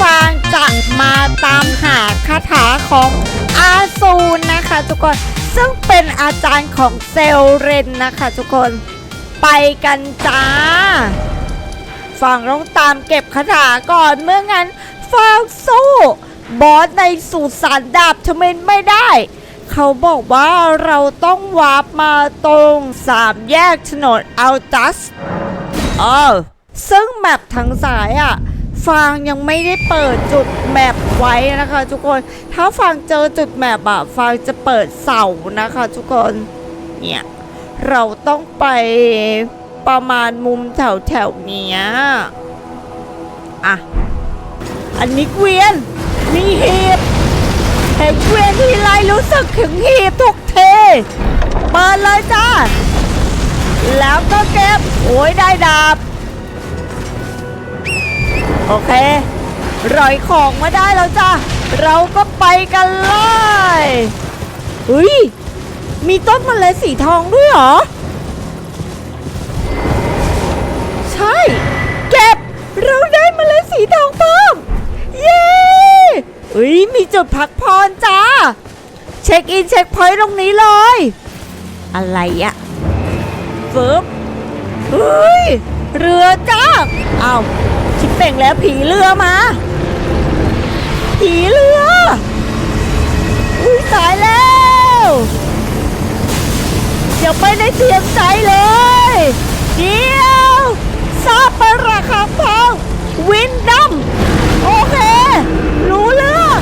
ฟางจะมาตามหาคาถาของอาซูนนะคะทุกคนซึ่งเป็นอาจารย์ของเซลเรนนะคะทุกคนไปกันจ้าฟังต้องตามเก็บคาถาก่อนเมื่องั้นฟังสู้บอสในสุสานดาบทำไมไม่ได้ เขาบอกว่าเราต้องวาร์ปมาตรงสามแยกถนนอัลตัสเออซึ่งแมปทางสายอะ่ะ ฟางยังไม่ได้เปิดจุดแมปไว้นะคะ ทุกคนถ้าฟางเจอจุดแมปอะฟางจะเปิดเสานะคะ ทุกคนเนี่ยเราต้องไปประมาณมุมแถวแถวเนี้ยอะอันนี้เกวียนมีหีบเห็นเกวียนทีไรรู้สึกถึงหีบทุกเทเปิดเลยจ้าแล้วก็เก็บโอ้ยได้ดาบ โอเครอยของมาได้แล้วจ้าเราก็ไปกันเลยอุ้ย มีต้นมะเลยสีทองด้วยเหรอ ใช่ เก็บ เราได้มะเลยสีทองเพิ่มเย้อุ้ย มีจุดพักพรจ้า เช็คอินเช็คพอยต์ตรงนี้เลย อะไรอะฟึบเฮ้ย เรือจ้า เอาว ชิปเป่งแล้วผีเรือมา ผีเรือ อุ้ยตายแล้วยังไม่ได้เตรียมใจเลย เดี๋ยวซาบประราคาพองวินดัมโอเค รู้เรื่อง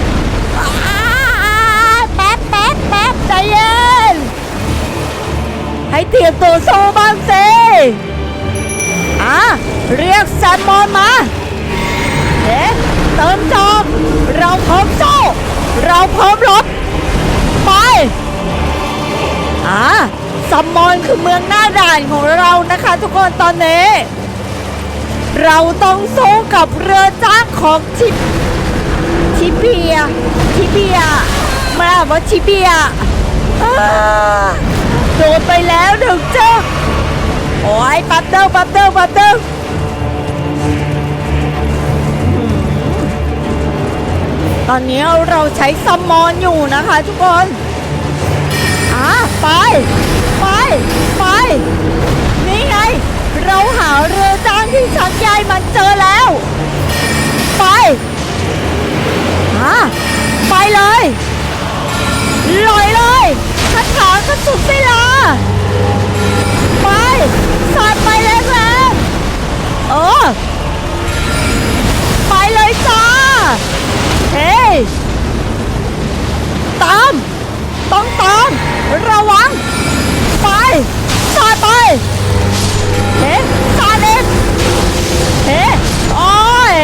แป๊บแป๊บแป๊บใจเย็น ให้เตรียมตัวโซ่บ้างสิอะ เรียกแซมมอนมาเอ๊ะเติมจอบเราพร้อมโซ่เราพร้อมรบไปอ่าซัมมอนคือเมืองหน้าด่านของเรานะคะ ทุกคนตอนนี้ เราต้องสู้กับเรือจ้างของทิทิเบียทิเบียมาว่าทิเบียอ่าโดนไปแล้วหนึ่งเจ้าโอ้ยปับเดิลปับเดิลปับเดิล ตอนนี้เราใช้ซัมมอนอยู่นะคะทุกคนอะไป ไป ไป นี่ไง เราหาเรือจ้างที่ชักใยมันเจอแล้ว ไปอะไปเลยลอยเลยคาถากระสุนเวลาไปสาดไปแรงๆเออไปเลยจ้า เฮ้ยตาม ต้องตาม ระวัง ไปสาดไปเฮ้สาดเองเฮ้โอ้ย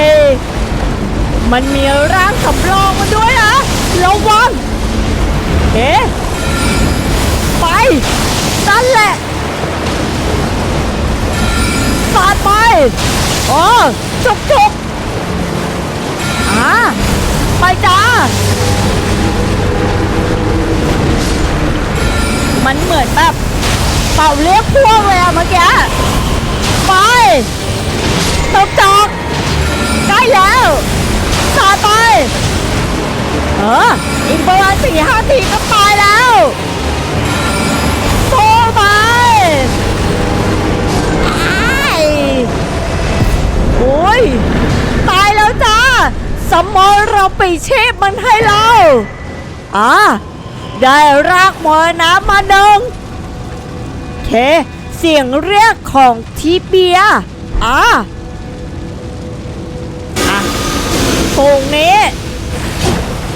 มันมีร่างสำรองมาด้วยนะระวังเฮ้ไปนั่นแหละสาดไป โอ้จุกจุกอ่า ไปจ้า มันเหมือนแบบเป่าเรียกพวกเลยอะเมื่อกี้ ไปตบจอกใกล้แล้วสาดไป เออ อีกประมาณสี่ห้าทีก็ตายแล้ว สมอเราไปเชฟมันให้เราอ่าได้รากมรณะมาหนึ่งเค เสียงเรียกของทีเบียอ่าอะตรงนี้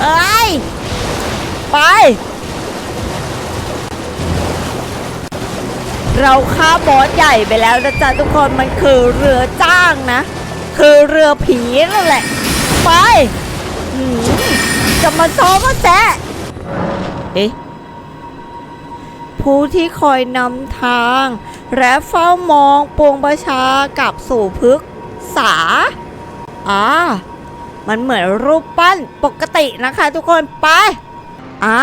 เอ้ยไป เราฆ่าบอสใหญ่ไปแล้วนะจ๊ะทุกคนมันคือเรือจ้างนะ คือเรือผีนั่นแหละ ไปหืมจะมาซ้อมมาแซะเอ๊ะผู้ที่คอยนำทาง และเฝ้ามองปวงประชากลับสู่พึกษาอ่ามันเหมือนรูปปั้นปกตินะคะทุกคนไปอ่า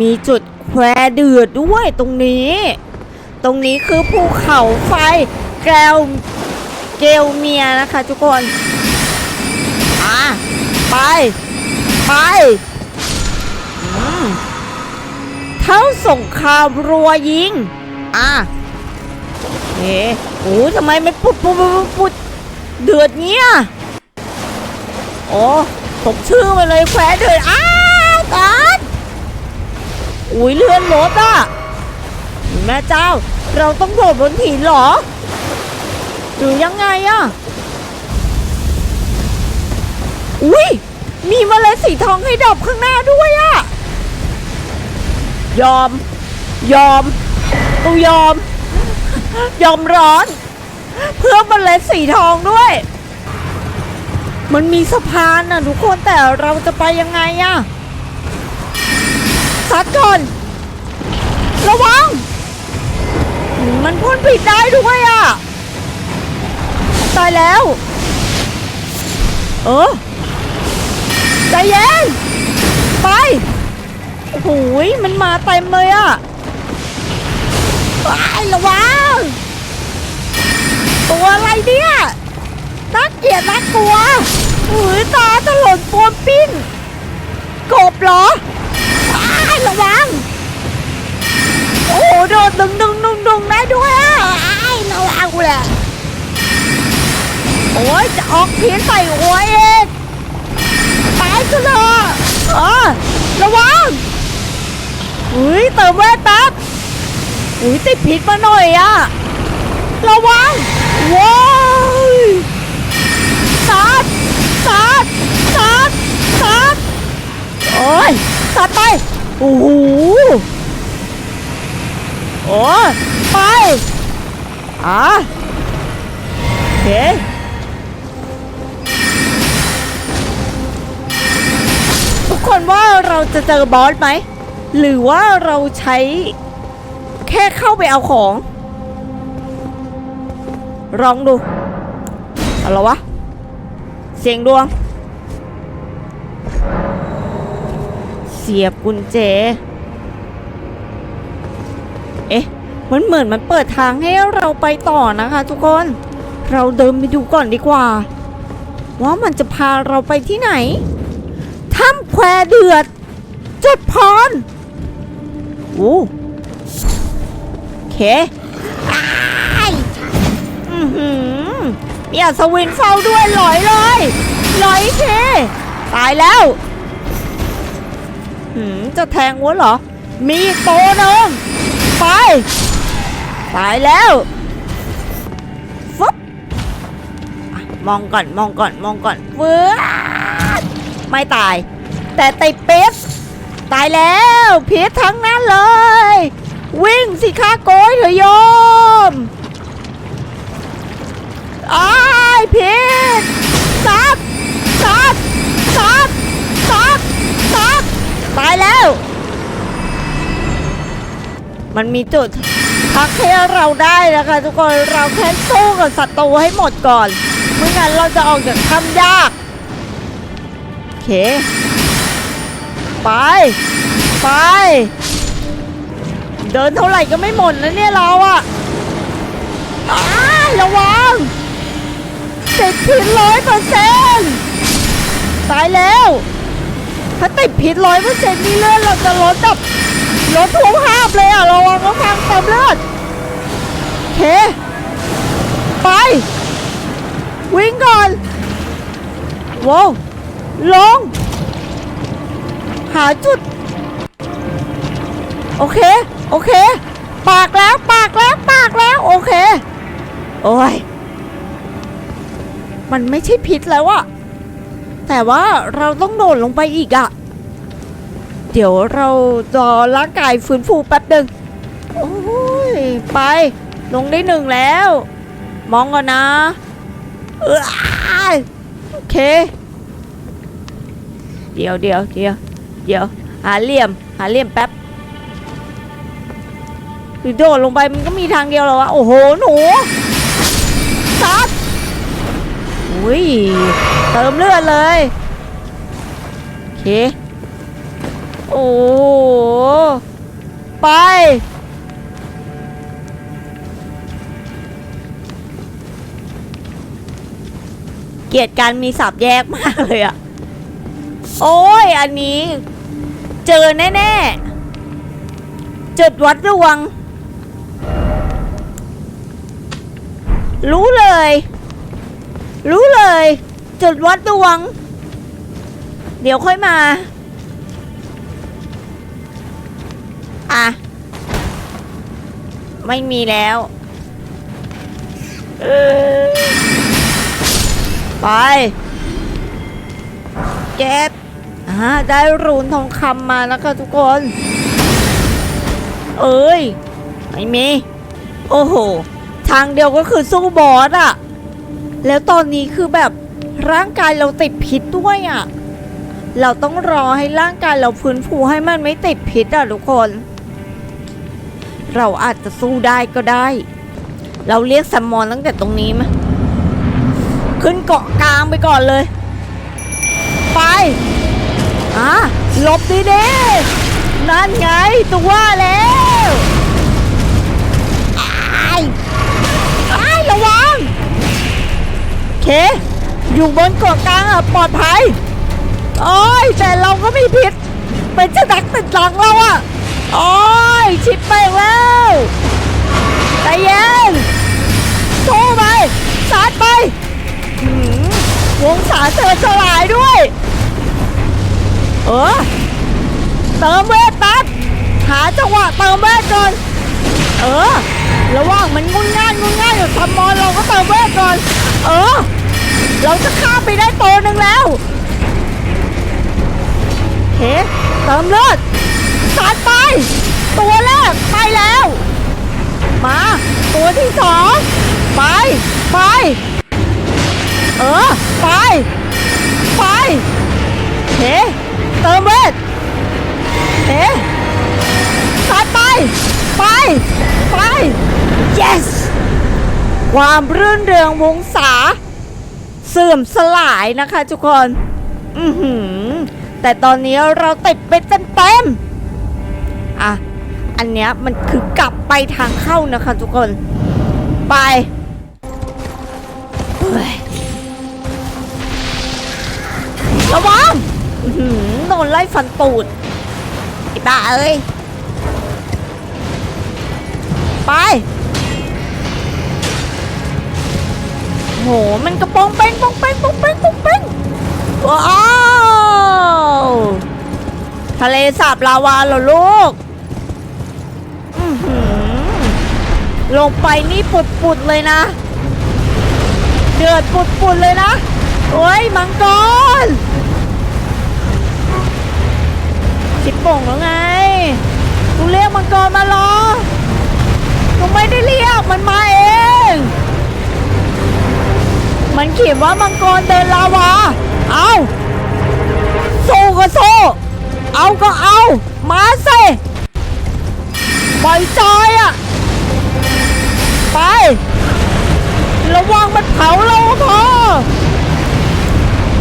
มีจุดแควเดือดด้วยตรงนี้ ตรงนี้คือภูเขาไฟแกลเกลเมียนะคะทุกคนอ่า ไป ไปเท่าสงครามรัวยิง อะเอ๊ะโอ้ทำไมไม่ปุดปุดปุดปุดเดือดเงี้ยโอ้ตกชื่อมาเลยแควเดือดอ้าวตานอุ้ยเลื่อนรถอะแม่เจ้า เราต้องโดดบนหินหรอหรือยังไงอะ อุ้ยมีเมล็ดสีทองให้ดอกข้างหน้าด้วยอะยอม ยอมตูยอม ยอมร้อน เพื่อเมล็ดสีทองด้วย มันมีสะพานน่ะทุกคนแต่เราจะไปยังไงอะซัดก่อน ระวัง มันพ่นผิดได้ด้วยอะตายแล้ว เออ ใจเย็น ไป โอ้โหยมันมาเต็มเลยอะว้ายระวัง ตัวอะไรเนี่ยน่าเกลียดน่ากลัวอุ้ยตาถลนปวนปิ้น กบเหรอว้ายระวัง โอ้โหโดดดึงดึงดึงดึงได้ด้วยอะไอ้ระวังกูแหละโอ้ยจะออกเพี้ยนใส่หัวเอง ตายซะเลยเออระวังอุ้ยเติมแว่นแป๊บอุ้ยติดพิษมาหน่อยอะระวังว้ายสัดสัดสัดสัดโอ้ยสัดไปโอ้โหโอ้ไปอะโอเค คนว่าเราจะเจอบอสไหม หรือว่าเราใช้แค่เข้าไปเอาของ ลองดูอะไรวะ เสียงดวง เสียบกุญแจ เอ๊ะ มันเหมือนมันเปิดทางให้เราไปต่อนะคะทุกคน เราเดินไปดูก่อนดีกว่า ว่ามันจะพาเราไปที่ไหน ถ้ำแควเดือด จุดพรโอ้โอเคอ้ายอือหือมีอัศวินเฝ้าด้วยหลอยเลยหลอยเค ตายแล้วหืมจะแทงวัวเหรอ มีโตวหนึงไปตายแล้วฟึบมองก่อนมองก่อนมองก่อนเฟื้อ ไม่ตาย แต่ติดพิษตายแล้วพิษทั้งนั้นเลย วิ่งสิคะโกยเถอะโยมอ้ายพิษซับซับซับซับซับตายแล้ว มันมีจุดพักให้เราได้นะคะทุกคนเราแค่สู้กับศัตรูให้หมดก่อนไม่งั้นเราจะออกจากถ้ำยาก เค ไป ไป เดินเท่าไหร่ก็ไม่หมดนะเนี่ยเราอะอาระวังติดพิษร้อยเปอร์เซ็นต์ตายแล้ว ถ้าติดพิษร้อยเปอร์เซ็นต์นี่เลือดเราจะลดแบบลดทุกภาพเลยอะระวังระวังเติมเลือดโอเค ไป วิ่งก่อนว้าว ลง หาจุด โอเค โอเค ปากแล้ว ปากแล้ว ปากแล้ว โอเค โอ้ย มันไม่ใช่พิษแล้วอะแต่ว่าเราต้องโดดลงไปอีกอะเดี๋ยวเรารอร่างกายฟื้นฟูแป๊บหนึ่งโอ้ย ไป ลงได้หนึ่งแล้ว มองก่อนนะ โอเค เดี๋ยวเดี๋ยวเดี๋ยวเดี๋ยวหาเหลี่ยม หาเหลี่ยมแป๊บคือโดดลงไปมันก็มีทางเดียวแล้ววะโอ้โหหนูซัดอุ้ยเติมเลือดเลยโอเคโอ้โหไปเกลียดการมีสับแยกมากเลยอะ โอ้ย อันนี้ เจอแน่ๆจุดวัดดวงรู้เลย รู้เลย จุดวัดดวงเดี๋ยวค่อยมา อะ ไม่มีแล้วไป เก็บ อ่าได้รูนทองคำมาแล้วค่ะทุกคน เอ้ย ไม่มี โอ้โห ทางเดียวก็คือสู้บอสอะแล้วตอนนี้คือแบบร่างกายเราติดพิษด้วยอะเราต้องรอให้ร่างกายเราฟื้นฟูให้มันไม่ติดพิษอะทุกคน เราอาจจะสู้ได้ก็ได้ เราเรียกแซมมอนตั้งแต่ตรงนี้มาขึ้นเกาะกลางไปก่อนเลย ไป อะหลบดีเด้นั่นไงตัวว่าแล้วอ้ายอ้ายระวังโอเค อยู่บนเกาะกลางอะปลอดภัย โอ้ย แต่เราก็ไม่ผิด เป็นจะดักติดหลังเราอะ โอ้ย ชิปไปแล้วใจเย็นสู้ไปสาดไปหืมวงศาเธอสลายด้วย เออ เติมเวทแป๊บ หาจังหวะเติมเวทก่อน เออ ระหว่างมันงุนง่านงุนง่านอยู่ทำมอนเราก็เติมเวทก่อน เออ เราจะข้ามไปได้ตัวหนึ่งแล้วเคเติมเลือดสาดไป ตัวแรกไปแล้ว มา ตัวที่สองไป ไป เออ ไป ไปเฮ้ เติมเวทเฮ้สัดไป ไป ไป yes ความรื่นเริงวงศาเสื่อมสลายนะคะทุกคน อือหือ แต่ตอนนี้เราติดไปเต็มๆอะ อันเนี้ยมันคือกลับไปทางเข้านะคะทุกคน ไปเฮ้ยระวัง โดนไล่ฟันตูดไอ้บ้าเอ้ย ไป โห มันกระโปองเป้งปองเป้งปองเป้งปองเป้งว้าวทะเลสาบลาวาเหรอลูกอื้อหือลงไปนี่ปุดๆเลยนะ เดือดปุดๆเลยนะ โอ้ยมังกร ชิปโป่งแล้วไง กูเรียกมังกรมาหรอ กูไม่ได้เรียกมันมาเอง มันเขียนว่ามังกรเดินลาวา เอาสู้ก็สู้เอาก็เอา มาสิปล่อยจอยอะไป ระวังมันเผาเราพอ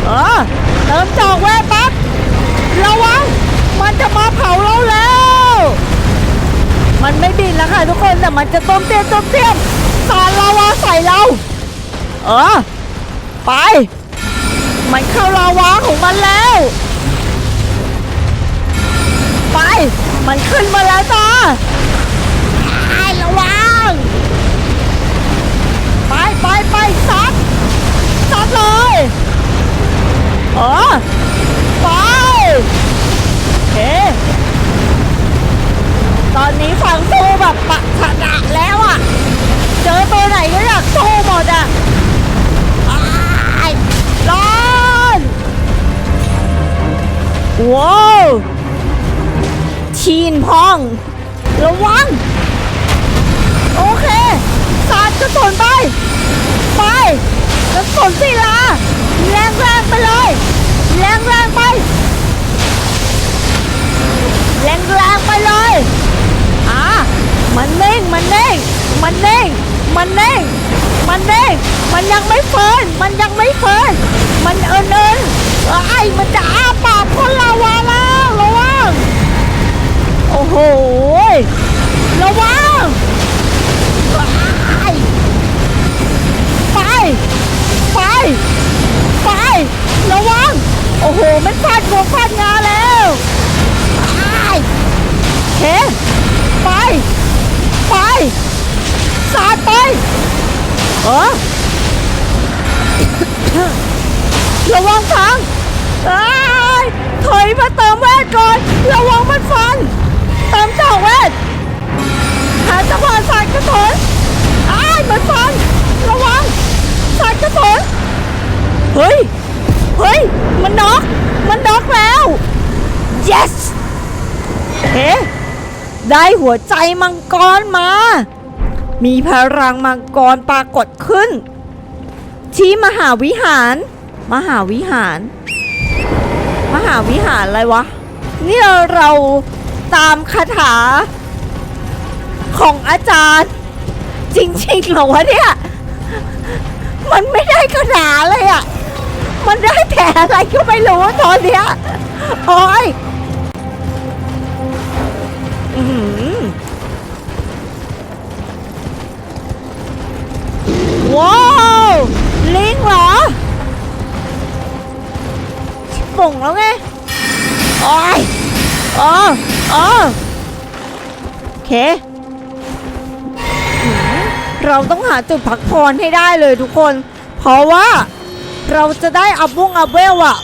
เออเติมจอกแว่แป๊บระวัง มันจะมาเผาเราแล้ว มันไม่บินแล้วค่ะ ทุกคนแต่มันจะต้มเตี้ยมต้มเตี้ยมสารลาวาใส่เรา เออ ไป มันเข้าลาวาของมันแล้ว ไป มันขึ้นมาแล้วจ้าไอ้ระวัง ไปไปไปซัดซัดเลยเออไปเฮ้ ตอนนี้ฝั่งสู้แบบปะชนะแล้วอะ เจอตัวไหนก็อยากสู้หมดอะอ้ร้อนว้าวชีนพอง ระวัง โอเคสาดกระสุนไป ไปกระสุนศิลาแรงแรงไปเลยแรงแรงไปแรงแรงไปเลย มันเน่งมันเน่งมันเน่งมันเน่งมันเน่งมันยังไม่เฟิร์นมันยังไม่เฟิร์นมันเอินเอินไอ้มันจะอ้าปากพ่นลาวาแล้วระวังโอ้โหระวังไปไปไประวังโอ้โหมันฟาดหัวฟาดงาแล้วไอ้เคไป ไปสาดไปเออระวังทางไอ้ถอยมาเติมเวทก่อน ระวังมันฟัน เติมจ่อเวทหาจังหวะสาดกระสุนไอ้มันฟัน ระวังสาดกระสุนเฮ้ย เฮ้ย มันน็อก มันน็อกแล้ว yes เฮ้ ได้หัวใจมังกรมา มีพลังมังกรปรากฏขึ้น ที่มหาวิหาร มหาวิหาร มหาวิหารอะไรวะ เนี่ยเราตามคาถา ของอาจารย์ จริงๆเหรอวะเนี่ย มันไม่ได้คาถาเลยอะมันได้แต่อะไรก็ไม่รู้ตอนเนี้ยโอ้ย ว้าวลิงเหรอชิบป่งแล้วไงโอ้ยอ๋ออ๋อโอเค เราต้องหาจุดพักพรให้ได้เลยทุกคน เพราะว่าเราจะได้อัพวงอัพเวลอะ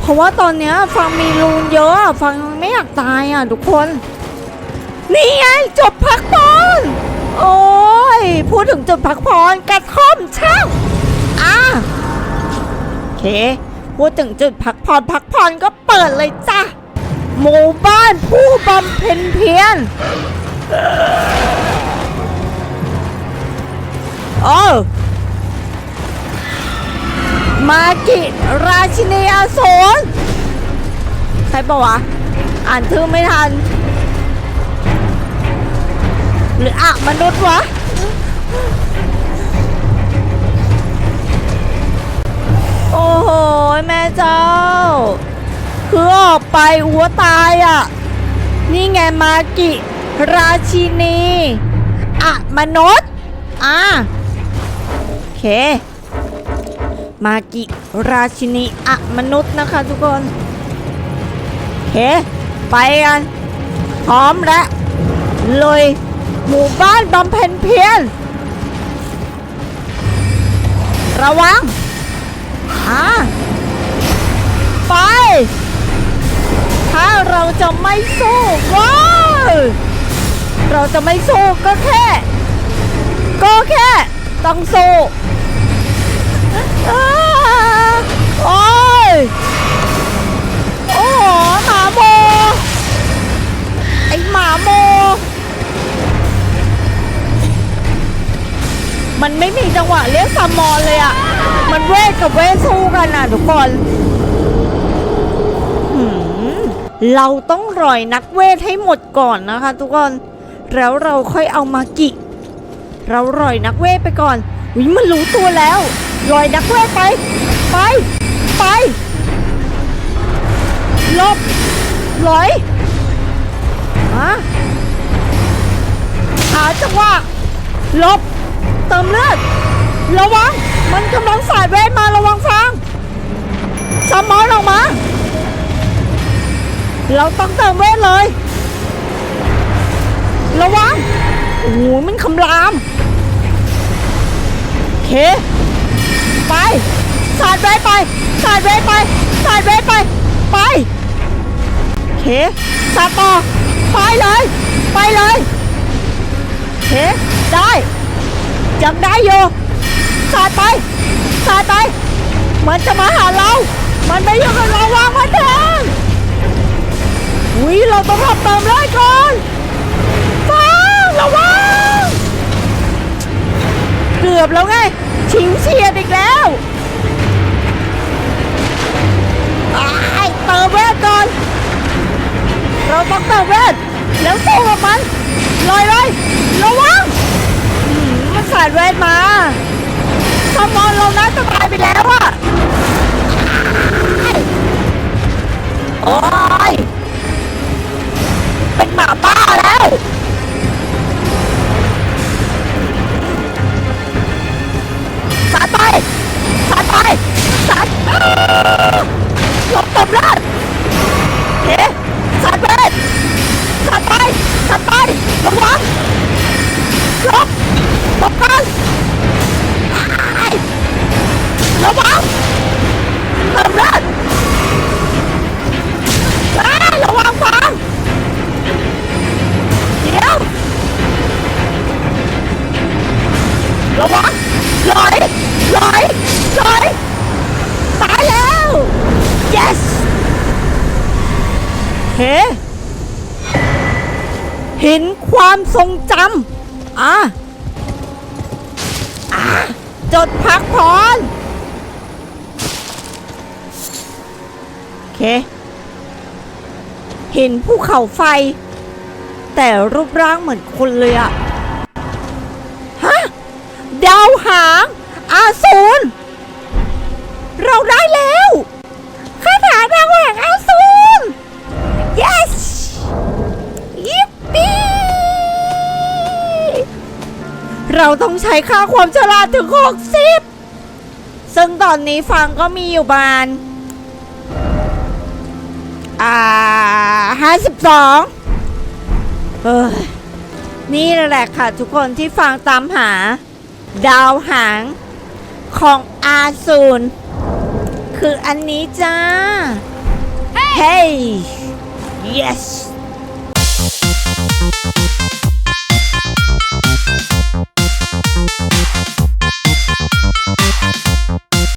เพราะว่าตอนเนี้ยฟังมีรูนเยอะฟังไม่อยากตายอะทุกคน นี่ไงจุดพักพร โอ้ย พูดถึงจุดพักพรกระท่อมช่างอะโอเค พูดถึงจุดพักพรพักพรก็เปิดเลยจ้ะ หมู่บ้านผู้บำเพ็ญเพียรโอ้มากิราชินีอสูรใช่ปะวะ อ่านชื่อไม่ทัน หรืออะมนุษย์วะโอ้โหแม่เจ้า คือออกไปหัวตายอะ นี่ไงมากิราชินีอะมนุษย์อะโอเค มากิราชินีอะมนุษย์นะคะทุกคนโอเค ไปกัน พร้อมและเลย หมู่บ้านบำเพ็ญเพียร ระวังอ่าไป ถ้าเราจะไม่สู้ว้าเราจะไม่สู้ก็แค่ ก็แค่ ต้องสู้อ้าโอ้ยโอ้หมาโม ไอหมาโม มันไม่มีจังหวะเรียกซัมมอนเลยอะมันเวทกับเวทสู้กันอะทุกคนเราต้องรอยนักเวทให้หมดก่อนนะคะ ทุกคน แล้วเราค่อยเอามากิ เรารอยนักเวทไปก่อนวิมันรู้ตัวแล้วรอยนักเวทไป ไป ไปลบลอยฮะหาจังหวะลบ เติมเลือด ระวัง มันกำลังสายเวทมาระวังฟังซัมมอนออกมา เราต้องเติมเวทเลย ระวัง โอ้โหมันคำราม เค ไป สาดเวทไป สาดเวทไป สาดเวทไป ไป เค สาดต่อ ไปเลย ไปเลย เค ได้ ยังได้อยู่สาดไปสาดไป มันจะมาหาเรา มันไม่อยู่กับเราวางมันแทนอุ้ยเราต้องรับเติมเลยก่อนฟังระวังเกือบแล้วไง ชิวเฉียดอีกแล้วอ้ายเติมเวทก่อน เราต้องเติมเวทแล้วสู้กับมันลอยเลยระวัง สารเวทมาทำมอนลงน่าสบายไปแล้วอะโอ้ย เป็นหมาป้าแล้ว สาดไป สาดไป สาดหลบตบล่าเฮ้สาดไป สาดไป สาดไประวังหลบ ปกป้งระวังกำลังระวังฟังเดี๋ยวระวังลอยลอยลอยตายแล้ว yes เฮ้เห็นความทรงจำอะ จดพักพรโอเคหินภูเขาไฟ แต่รูปร่างเหมือนคนเลยอะฮะ ดาวหางอาสูรเราได้แล้วคาถาดาวหางอาสูร เราต้องใช้ค่าความฉลาดถึง 60 ซึ่งตอนนี้ฟังก็มีอยู่ประมาณอ่าห้าสิบสองเฮ้ยนี่แหละค่ะทุกคนที่ฟังตามหา ดาวหางของอาซูนคืออันนี้จ้า เฮ้ย yes